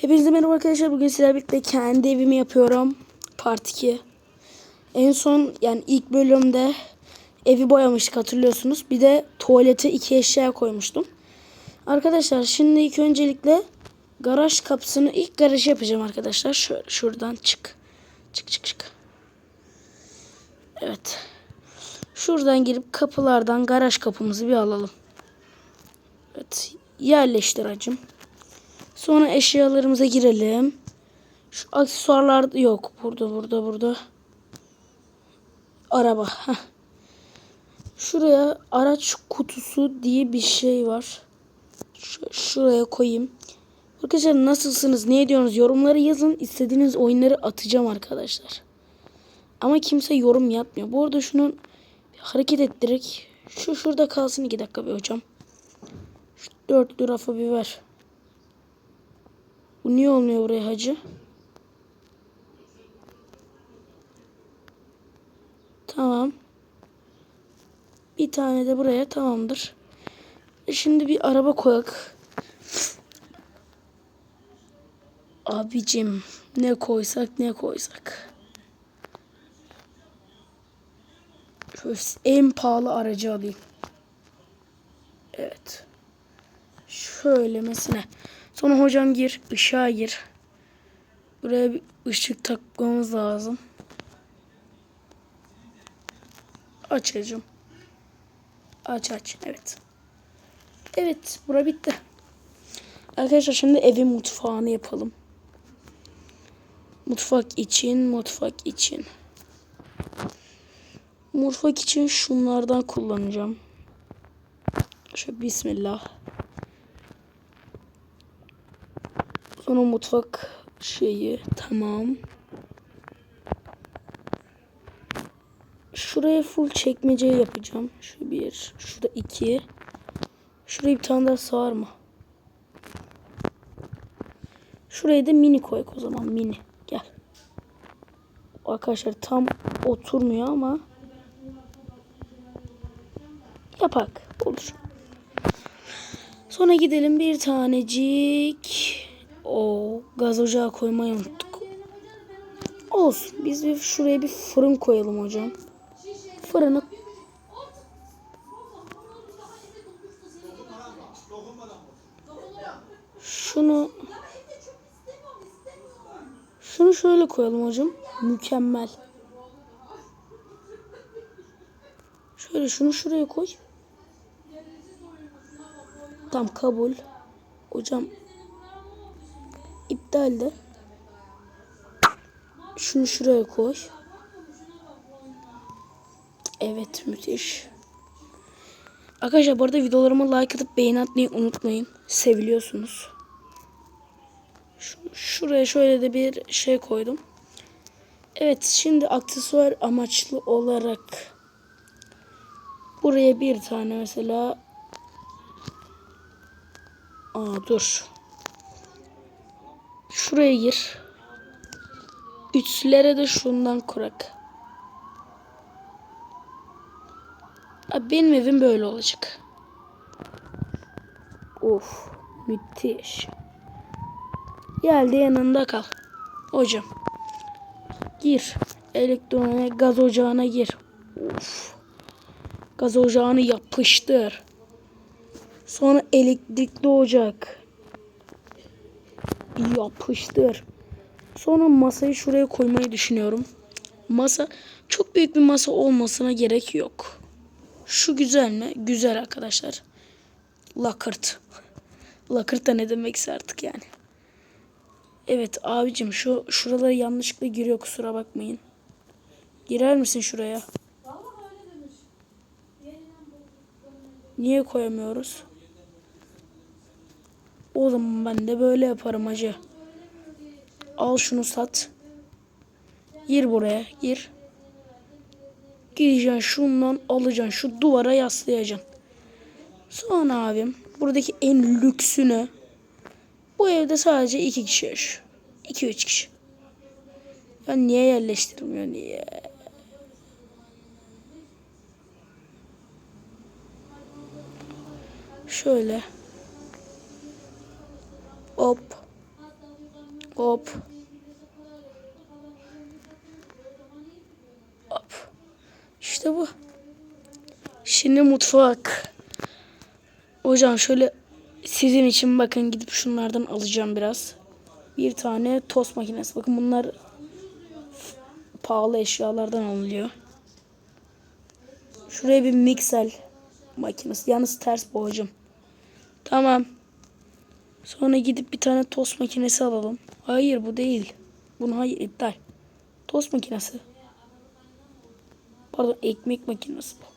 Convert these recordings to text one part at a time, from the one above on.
Hepinize merhaba arkadaşlar. Bugün sizlerle birlikte kendi evimi yapıyorum. Part 2. En son yani ilk bölümde evi boyamıştık hatırlıyorsunuz. Bir de tuvalete iki eşya koymuştum. Arkadaşlar şimdi ilk öncelikle garaj kapısını ilk garaj yapacağım arkadaşlar. Şöyle şuradan çık. Çık çık çık. Evet. Şuradan girip kapılardan garaj kapımızı bir alalım. Evet. Yerleştir acım. Sonra eşyalarımıza girelim. Şu aksesuarlar yok. Burada burada burada. Araba. Şuraya araç kutusu diye bir şey var. Ş- şuraya koyayım. Arkadaşlar nasılsınız? Ne ediyorsunuz? Yorumları yazın. İstediğiniz oyunları atacağım arkadaşlar. Ama kimse yorum yapmıyor. Bu arada şunun hareket ettirerek şu şurada kalsın iki dakika bir hocam. Şu dörtlü rafa bir ver. Niye olmuyor buraya hacı? Tamam. Bir tane de buraya tamamdır. E Şimdi bir araba koyak. Abicim ne koysak ne koysak. En pahalı aracı alayım. Evet. Şöyle mesela. Sonra hocam gir, ışığa gir. Buraya bir ışık takmamız lazım. Aç hacım. Aç aç. Evet. Evet. Bura bitti. Arkadaşlar şimdi evin mutfağını yapalım. Mutfak için, mutfak için. Mutfak için şunlardan kullanacağım. Şöyle bismillah. Sonra mutfak şeyi tamam. Şuraya full çekmece yapacağım. Şu bir, şurada iki. Şuraya bir tane daha sığar mı? Şuraya da mini koyak o zaman mini. Gel. Arkadaşlar tam oturmuyor ama yapak olur. Sonra gidelim bir tanecik o gaz ocağı koymayı unuttuk. Olsun. Biz bir şuraya bir fırın koyalım hocam. Fırını Şunu Şunu şöyle koyalım hocam. Mükemmel. Şöyle şunu şuraya koy. Tam kabul. Hocam iptal de. Şunu şuraya koy. Evet müthiş. Arkadaşlar bu arada videolarıma like atıp beğeni atmayı unutmayın. Seviliyorsunuz. Şu- Şuraya şöyle de bir şey koydum. Evet şimdi aksesuar amaçlı olarak buraya bir tane mesela Aa dur. Şuraya gir. Üçlere de şundan kurak. Abi benim evim böyle olacak. Of müthiş. Geldi yanında kal. Hocam. Gir. Elektronik gaz ocağına gir. Of. Gaz ocağını yapıştır. Sonra elektrikli ocak. Yapıştır. Sonra masayı şuraya koymayı düşünüyorum. Masa çok büyük bir masa olmasına gerek yok. Şu güzel mi? Güzel arkadaşlar. Lakırt. Lakırt da ne demekse artık yani. Evet abicim şu şuraları yanlışlıkla giriyor kusura bakmayın. Girer misin şuraya? Niye koyamıyoruz? O zaman ben de böyle yaparım hacı. Al şunu sat. Gir buraya gir. Gireceksin şundan alacaksın. Şu duvara yaslayacaksın. Sonra abim buradaki en lüksünü bu evde sadece iki kişi yaşıyor. İki üç kişi. Ya niye yerleştirilmiyor niye? Şöyle. Hop. Hop. Hop. İşte bu. Şimdi mutfak. Hocam şöyle sizin için bakın gidip şunlardan alacağım biraz. Bir tane tost makinesi. Bakın bunlar pahalı eşyalardan alınıyor. Şuraya bir miksel makinesi. Yalnız ters hocam. Tamam. Sonra gidip bir tane tost makinesi alalım. Hayır bu değil. Bunu hayır iptal. Tost makinesi. Pardon ekmek makinesi bu.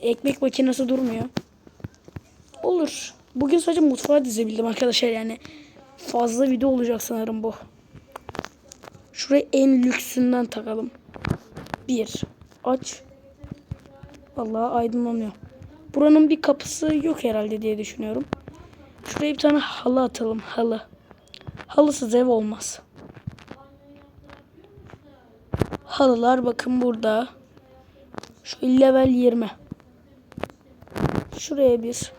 Ekmek makinesi durmuyor. Olur. Bugün sadece mutfağa dizebildim arkadaşlar yani. Fazla video olacak sanırım bu. Şuraya en lüksünden takalım. Bir. Aç. Vallahi aydınlanıyor. Buranın bir kapısı yok herhalde diye düşünüyorum. Şuraya bir tane halı atalım. Halı. Halısız ev olmaz. Halılar bakın burada. Şu level 20. Şuraya bir.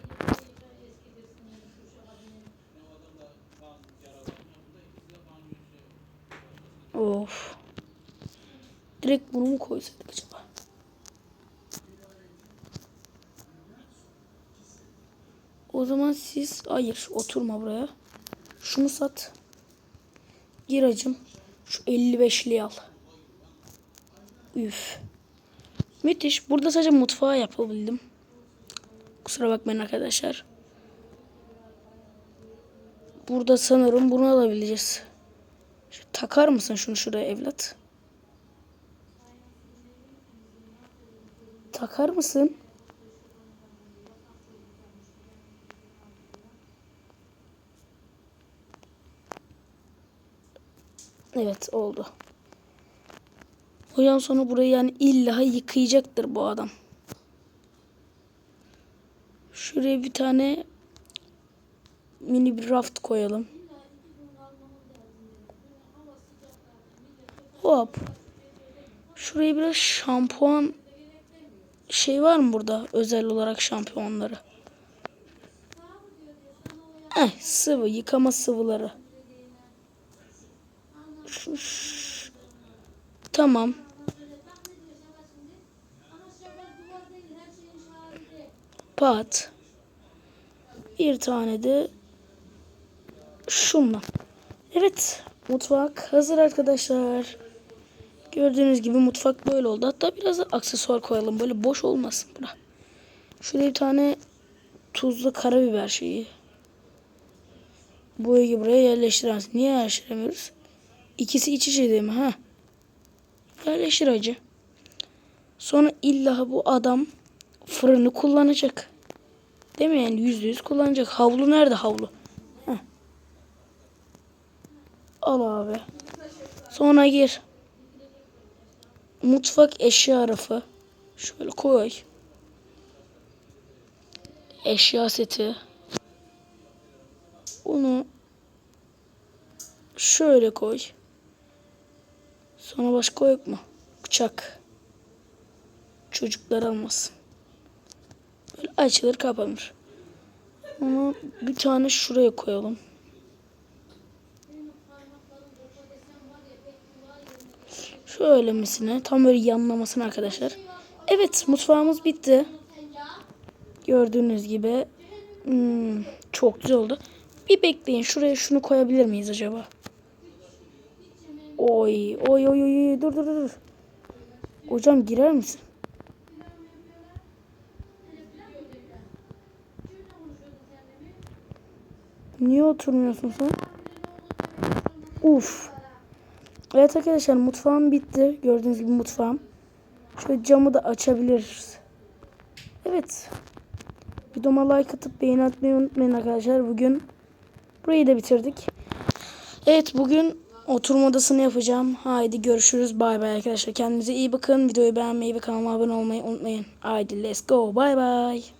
Of. Direkt bunu mu koysaydık acaba? O zaman siz hayır oturma buraya. Şunu sat. Gir acım. Şu 55'liği al. Üf. Müthiş. Burada sadece mutfağı yapabildim. Kusura bakmayın arkadaşlar. Burada sanırım bunu alabileceğiz. Şu, takar mısın şunu şuraya evlat? Takar mısın? Evet oldu. Hocam sonra burayı yani illa yıkayacaktır bu adam. Şuraya bir tane mini bir raft koyalım. Hop. Şuraya biraz şampuan şey var mı burada özel olarak şampuanları? Eh sıvı yıkama sıvıları. Şu, şu- Tamam. Pat. Bir tane de şundan. Evet. Mutfak hazır arkadaşlar. Gördüğünüz gibi mutfak böyle oldu. Hatta biraz da aksesuar koyalım. Böyle boş olmasın bura. Şurada bir tane tuzlu karabiber şeyi. Boyayı buraya yerleştiremez. Niye yerleştiremiyoruz? İkisi iç içe değil mi? Ha? Yerleştir acı. Sonra illa bu adam fırını kullanacak. Değil mi yani yüzde yüz kullanacak. Havlu nerede havlu? Heh. Al abi. Sonra gir. Mutfak eşya rafı. Şöyle koy. Eşya seti. Bunu şöyle koy. Sonra başka yok mu? Bıçak. Çocuklar almasın. Böyle açılır kapanır. Onu bir tane şuraya koyalım. Şöyle misine. Tam böyle yanlamasın arkadaşlar. Evet mutfağımız bitti. Gördüğünüz gibi. Hmm, çok güzel oldu. Bir bekleyin. Şuraya şunu koyabilir miyiz acaba? Oy oy oy oy dur dur dur. Hocam girer misin? Niye oturmuyorsun sen? Uf. Evet arkadaşlar mutfağım bitti. Gördüğünüz gibi mutfağım. Şöyle camı da açabiliriz. Evet. Videoma like atıp beğeni atmayı unutmayın arkadaşlar. Bugün burayı da bitirdik. Evet bugün oturma odasını yapacağım. Haydi görüşürüz. Bay bay arkadaşlar. Kendinize iyi bakın. Videoyu beğenmeyi ve kanalıma abone olmayı unutmayın. Haydi let's go. Bay bay.